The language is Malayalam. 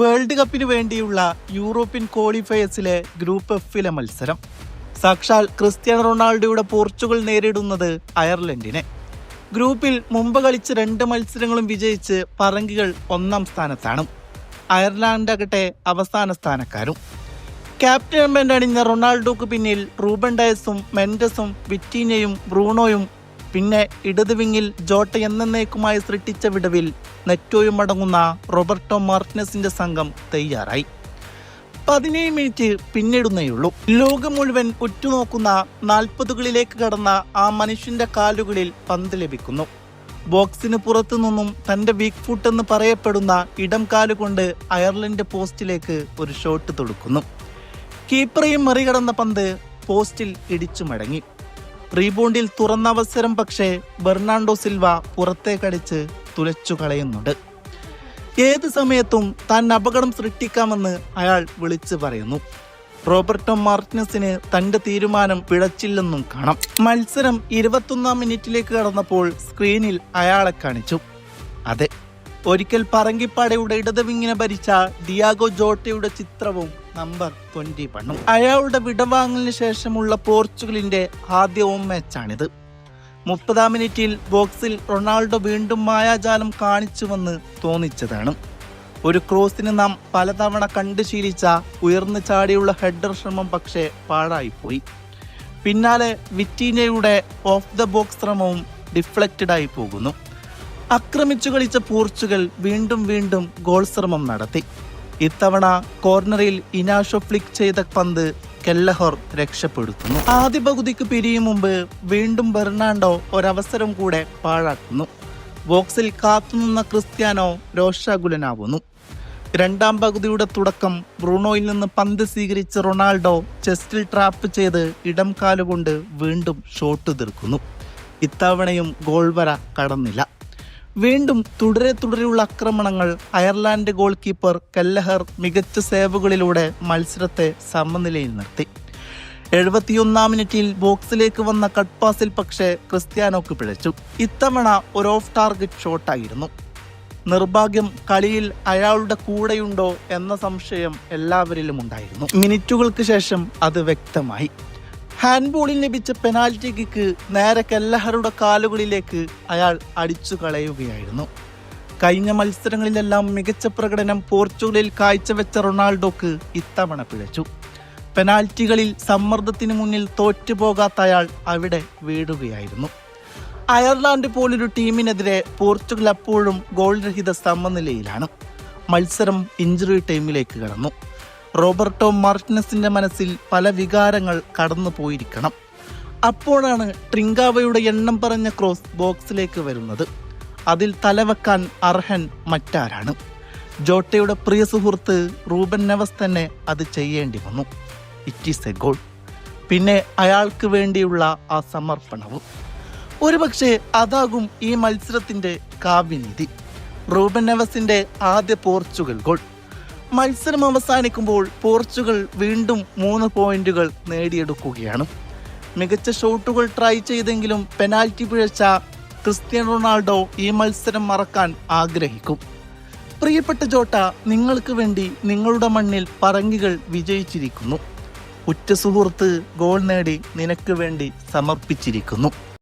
വേൾഡ് കപ്പിന് വേണ്ടിയുള്ള യൂറോപ്യൻ ക്വാളിഫയേഴ്സിലെ ഗ്രൂപ്പ് എഫിലെ മത്സരം. സാക്ഷാൽ ക്രിസ്ത്യാനോ റൊണാൾഡോയുടെ പോർച്ചുഗൽ നേരിടുന്നത് അയർലൻഡിനെ. ഗ്രൂപ്പിൽ മുമ്പ് കളിച്ച് രണ്ട് മത്സരങ്ങളും വിജയിച്ച് പറങ്കികൾ ഒന്നാം സ്ഥാനത്താണ്. അയർലാൻഡാകട്ടെ അവസാന സ്ഥാനക്കാരും. ക്യാപ്റ്റൻ അണിഞ്ഞ റൊണാൾഡോക്ക് പിന്നിൽ റൂബൻ ഡയസും മെൻഡസും വിറ്റീനയും ബ്രൂണോയും പിന്നെ ഇടത് വിങ്ങിൽ ജോട്ട എന്നേക്കുമായി സൃഷ്ടിച്ച വിടവിൽ നെറ്റോയും അടങ്ങുന്ന റോബർട്ടോ മാർട്ടിനസിന്റെ സംഘം തയ്യാറായി. പതിനേഴ് മിനിറ്റ് പിന്നിടുന്നേയുള്ളൂ ലോകം മുഴുവൻ ഉറ്റുനോക്കുന്ന നാൽപ്പതുകളിലേക്ക് കടന്ന ആ മനുഷ്യന്റെ കാലുകളിൽ പന്ത് ലഭിക്കുന്നു. ബോക്സിന് പുറത്തു നിന്നും തന്റെ വീക്ക് ഫുട്ട് എന്ന് പറയപ്പെടുന്ന ഇടം കാലുകൊണ്ട് അയർലൻഡ് പോസ്റ്റിലേക്ക് ഒരു ഷോട്ട് തൊടുക്കുന്നു. കീപ്പറേയും മറികടന്ന പന്ത് പോസ്റ്റിൽ ഇടിച്ചു മടങ്ങി. റീബൗണ്ടിൽ തുറന്ന അവസരം പക്ഷേ ബെർണാണ്ടോ സിൽവ പുറത്തേക്കടിച്ച് തുലച്ചു കളയുന്നുണ്ട്. ഏത് സമയത്തും താൻ അപകടം സൃഷ്ടിക്കാമെന്ന് അയാൾ വിളിച്ചു പറയുന്നു. റോബർട്ടോ മാർട്ടിനസിന് തന്റെ തീരുമാനം പിഴച്ചില്ലെന്നും കാണാം. മത്സരം ഇരുപത്തൊന്നാം മിനിറ്റിലേക്ക് കടന്നപ്പോൾ സ്ക്രീനിൽ അയാളെ കാണിച്ചു. അതെ ഒരിക്കൽ പറങ്കിപ്പാടയുടെ ഇടതുവിങ്ങിനെ ഭരിച്ച ഡിയാഗോ ജോട്ടയുടെ ചിത്രവും നമ്പർ ട്വന്റി വണ്ണും. അയാളുടെ വിടവാങ്ങലിന് ശേഷമുള്ള പോർച്ചുഗലിന്റെ ആദ്യ ഓം മാച്ചാണിത്. മുപ്പതാം മിനിറ്റിൽ ബോക്സിൽ റൊണാൾഡോ വീണ്ടും മായാജാലം കാണിച്ചുവെന്ന് തോന്നിച്ചതാണ്. ഒരു ക്രോസിന് നാം പലതവണ കണ്ടു ശീലിച്ച ഉയർന്നു ചാടിയുള്ള ഹെഡർ ശ്രമം പക്ഷേ പാഴായിപ്പോയി. പിന്നാലെ വിറ്റീനയുടെ ഓഫ് ദ ബോക്സ് ശ്രമവും ഡിഫ്ലക്റ്റഡ് ആയി പോകുന്നു. ആക്രമിച്ചു കളിച്ച പോർച്ചുഗൽ വീണ്ടും വീണ്ടും ഗോൾ ശ്രമം നടത്തി. ഇത്തവണ കോർണറിൽ ഇനാഷോ ഫ്ലിക്ക് ചെയ്ത പന്ത് കെല്ലഹോർ രക്ഷപ്പെടുത്തുന്നു. ആദ്യ പകുതിക്ക് പിരിയും മുമ്പ് വീണ്ടും ബെർണാണ്ടോ ഒരവസരം കൂടെ പാഴാക്കുന്നു. ബോക്സിൽ കാത്തുനിന്ന ക്രിസ്ത്യാനോ രോഷാകുലനാവുന്നു. രണ്ടാം പകുതിയുടെ തുടക്കം ബ്രൂണോയിൽ നിന്ന് പന്ത് സ്വീകരിച്ച റൊണാൾഡോ ചെസ്റ്റിൽ ട്രാപ്പ് ചെയ്ത് ഇടം കാലുകൊണ്ട് വീണ്ടും ഷോട്ട് തീർക്കുന്നു ഇത്തവണയും ഗോൾ വര കടന്നില്ല. വീണ്ടും തുടരെ തുടരെയുള്ള ആക്രമണങ്ങൾ അയർലാൻഡ് ഗോൾ കീപ്പർ കല്ലഹർ മികച്ച സേവുകളിലൂടെ മത്സരത്തെ സമനിലയിൽ നിർത്തി. എഴുപത്തിയൊന്നാം മിനിറ്റിൽ ബോക്സിലേക്ക് വന്ന കട്ട് പാസിൽ പക്ഷേ ക്രിസ്ത്യാനോക്ക് പിഴച്ചു. ഇത്തവണ ഒരു ഓഫ് ടാർഗറ്റ് ഷോട്ടായിരുന്നു നിർഭാഗ്യം കളിയിൽ അയാളുടെ കൂടെയുണ്ടോ എന്ന സംശയം എല്ലാവരിലും ഉണ്ടായിരുന്നു മിനിറ്റുകൾക്ക് ശേഷം അത് വ്യക്തമായി. ഹാൻഡ്ബോളിൽ ലഭിച്ച പെനാൽറ്റി കിക്ക് നേരെ കെല്ലഹറുടെ കാലുകളിലേക്ക് അയാൾ അടിച്ചു കളയുകയായിരുന്നു. കഴിഞ്ഞ മത്സരങ്ങളിലെല്ലാം മികച്ച പ്രകടനം പോർച്ചുഗലിൽ കാഴ്ചവെച്ച റൊണാൾഡോക്ക് ഇത്തവണ പിഴച്ചു. പെനാൽറ്റികളിൽ സമ്മർദ്ദത്തിന് മുന്നിൽ തോറ്റുപോകാത്ത അയാൾ അവിടെ വീഴുകയായിരുന്നു. അയർലാൻഡ് പോലൊരു ടീമിനെതിരെ പോർച്ചുഗൽ അപ്പോഴും ഗോൾരഹിത സമനിലയിലാണ്. മത്സരം ഇഞ്ചുറി ടൈമിലേക്ക് കടന്നു. റോബർട്ടോ മാർട്ടിനസിന്റെ മനസ്സിൽ പല വികാരങ്ങൾ കടന്നു പോയിരിക്കണം. അപ്പോഴാണ് ട്രിങ്കാവയുടെ എണ്ണം പറഞ്ഞ ക്രോസ് ബോക്സിലേക്ക് വരുന്നത്. അതിൽ തലവെക്കാൻ അർഹൻ മറ്റാരാണ്? ജോട്ടയുടെ പ്രിയ സുഹൃത്ത് റൂബൻ നവസ് തന്നെ അത് ചെയ്യേണ്ടി വന്നു. ഇറ്റ് ഈസ് എ ഗോൾ പിന്നെ അയാൾക്ക് വേണ്ടിയുള്ള ആ സമർപ്പണവും. ഒരുപക്ഷെ അതാകും ഈ മത്സരത്തിന്റെ കാവ്യനീതി. റൂബൻ നവസിന്റെ ആദ്യ പോർച്ചുഗൽ ഗോൾ മത്സരം അവസാനിക്കുമ്പോൾ പോർച്ചുഗൽ വീണ്ടും മൂന്ന് പോയിന്റുകൾ നേടിയെടുക്കുകയാണ്. മികച്ച ഷോട്ടുകൾ ട്രൈ ചെയ്തെങ്കിലും പെനാൽറ്റി പിഴച്ച ക്രിസ്ത്യൻ റൊണാൾഡോ ഈ മത്സരം മറക്കാൻ ആഗ്രഹിക്കും. പ്രിയപ്പെട്ട ജോട്ട നിങ്ങൾക്ക് വേണ്ടി നിങ്ങളുടെ മണ്ണിൽ പറങ്കികൾ വിജയിച്ചിരിക്കുന്നു. ഉറ്റ സുഹൃത്ത് ഗോൾ നേടി നിനക്ക് വേണ്ടി സമർപ്പിച്ചിരിക്കുന്നു.